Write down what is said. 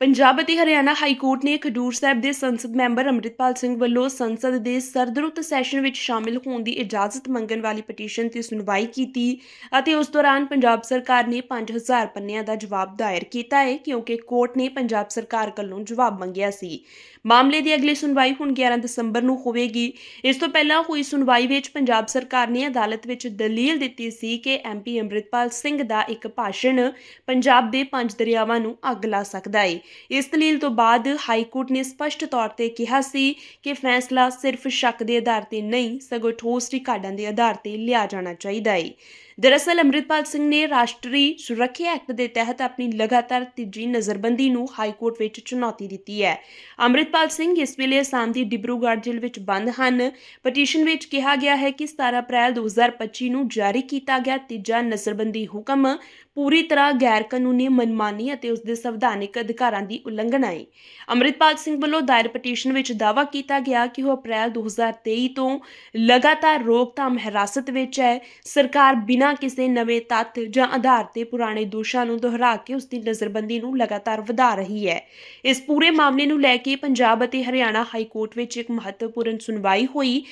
ਪੰਜਾਬ ਅਤੇ Haryana high court ਨੇ ਖਡੂਰ ਸਾਹਿਬ ਦੇ ਸੰਸਦ ਮੈਂਬਰ ਅੰਮ੍ਰਿਤਪਾਲ ਸਿੰਘ ਵੱਲੋਂ ਸੰਸਦ ਦੇ ਸਰਦਰੁੱਤ ਸੈਸ਼ਨ ਵਿੱਚ ਸ਼ਾਮਿਲ ਹੋਣ ਦੀ ਇਜਾਜ਼ਤ ਮੰਗਣ ਵਾਲੀ ਪਟੀਸ਼ਨ ਤੇ ਸੁਣਵਾਈ ਕੀਤੀ ਅਤੇ ਉਸ ਦੌਰਾਨ ਪੰਜਾਬ ਸਰਕਾਰ ਨੇ 5000 ਪੰਨਿਆਂ ਦਾ ਜਵਾਬ ਦਾਇਰ ਕੀਤਾ ਹੈ, ਕਿਉਂਕਿ ਕੋਰਟ ਨੇ ਪੰਜਾਬ ਸਰਕਾਰ ਕੋਲੋਂ ਜਵਾਬ ਮੰਗਿਆ ਸੀ। ਮਾਮਲੇ ਦੀ ਅਗਲੀ ਸੁਣਵਾਈ ਹੁਣ 11 ਦਸੰਬਰ ਨੂੰ ਹੋਵੇਗੀ। ਇਸ ਤੋਂ ਪਹਿਲਾਂ ਹੋਈ ਸੁਣਵਾਈ ਵਿੱਚ ਪੰਜਾਬ ਸਰਕਾਰ ਨੇ ਅਦਾਲਤ ਵਿੱਚ ਦਲੀਲ ਦਿੱਤੀ ਸੀ ਕਿ ਐਮਪੀ ਅੰਮ੍ਰਿਤਪਾਲ ਸਿੰਘ ਦਾ ਇੱਕ ਭਾਸ਼ਣ ਪੰਜਾਬ ਦੇ ਪੰਜ ਦਰਿਆਵਾਂ ਨੂੰ ਅੱਗ ਲਾ ਸਕਦਾ ਹੈ। ਇਸ ਦਲੀਲ ਤੋਂ ਬਾਅਦ ਹਾਈ ਕੋਰਟ ਨੇ ਸਪਸ਼ਟ ਤੌਰ ਤੇ ਕਿਹਾ ਸੀ ਕਿ ਫੈਸਲਾ ਸਿਰਫ ਸ਼ੱਕ ਦੇ ਆਧਾਰ ਤੇ ਨਹੀਂ, ਸਗੋਂ ਠੋਸ ਰਿਕਾਰਡਾਂ ਦੇ ਆਧਾਰ ਤੇ ਲਿਆ ਜਾਣਾ ਚਾਹੀਦਾ ਹੈ ਦਰਅਸਲ ਅੰਮ੍ਰਿਤਪਾਲ ਸਿੰਘ ਨੇ ਰਾਸ਼ਟਰੀ ਸੁਰੱਖਿਆ ਐਕਟ ਦੇ ਤਹਿਤ ਆਪਣੀ ਲਗਾਤਾਰ ਤੀਜੀ ਨਜ਼ਰਬੰਦੀ ਨੂੰ ਹਾਈ ਕੋਰਟ ਵਿੱਚ ਚੁਣੌਤੀ ਦਿੱਤੀ ਹੈ। ਅੰਮ੍ਰਿਤਪਾਲ ਸਿੰਘ ਇਸ ਵੇਲੇ ਅਸਾਮ ਦੀ ਡਿਬਰੂਗੜ੍ਹ ਜੇਲ੍ਹ ਵਿੱਚ ਬੰਦ ਹਨ। ਪਟੀਸ਼ਨ ਵਿੱਚ ਕਿਹਾ ਗਿਆ ਹੈ ਕਿ 17 ਅਪ੍ਰੈਲ 2025 ਨੂੰ ਜਾਰੀ ਕੀਤਾ ਗਿਆ ਤੀਜਾ ਨਜ਼ਰਬੰਦੀ ਹੁਕਮ ਪੂਰੀ ਤਰ੍ਹਾਂ ਗੈਰ ਕਾਨੂੰਨੀ ਮਨਮਾਨੀ ਅਤੇ ਉਸ ਦੇ ਸੰਵਿਧਾਨਿਕ ਅਧਿਕਾਰਾਂ ਦੀ ਉਲੰਘਣਾ ਹੈ। ਅੰਮ੍ਰਿਤਪਾਲ ਸਿੰਘ ਵੱਲੋਂ ਦਾਇਰ ਪਟੀਸ਼ਨ ਵਿੱਚ ਦਾਅਵਾ ਕੀਤਾ ਗਿਆ ਕਿ ਉਹ ਅਪ੍ਰੈਲ 2023 ਤੋਂ ਲਗਾਤਾਰ ਰੋਕਥਾਮ ਹਿਰਾਸਤ ਵਿੱਚ ਹੈ। ਸਰਕਾਰ ਬਿਨਾਂ ਕਿਸੇ ਨਵੇਂ ਤੱਥ ਜਾਂ ਆਧਾਰ ਤੇ ਪੁਰਾਣੇ ਦੋਸ਼ਾਂ ਨੂੰ ਦੁਹਰਾ ਕੇ ਉਸ ਦੀ ਨਜ਼ਰਬੰਦੀ ਨੂੰ ਲਗਾਤਾਰ ਵਧਾ ਰਹੀ ਹੈ। ਇਸ ਪੂਰੇ ਮਾਮਲੇ ਨੂੰ ਲੈ ਕੇ ਪੰਜਾਬ ਅਤੇ ਹਰਿਆਣਾ ਹਾਈ ਕੋਰਟ ਵਿੱਚ ਇੱਕ ਮਹੱਤਵਪੂਰਨ ਸੁਣਵਾਈ ਹੋਈ।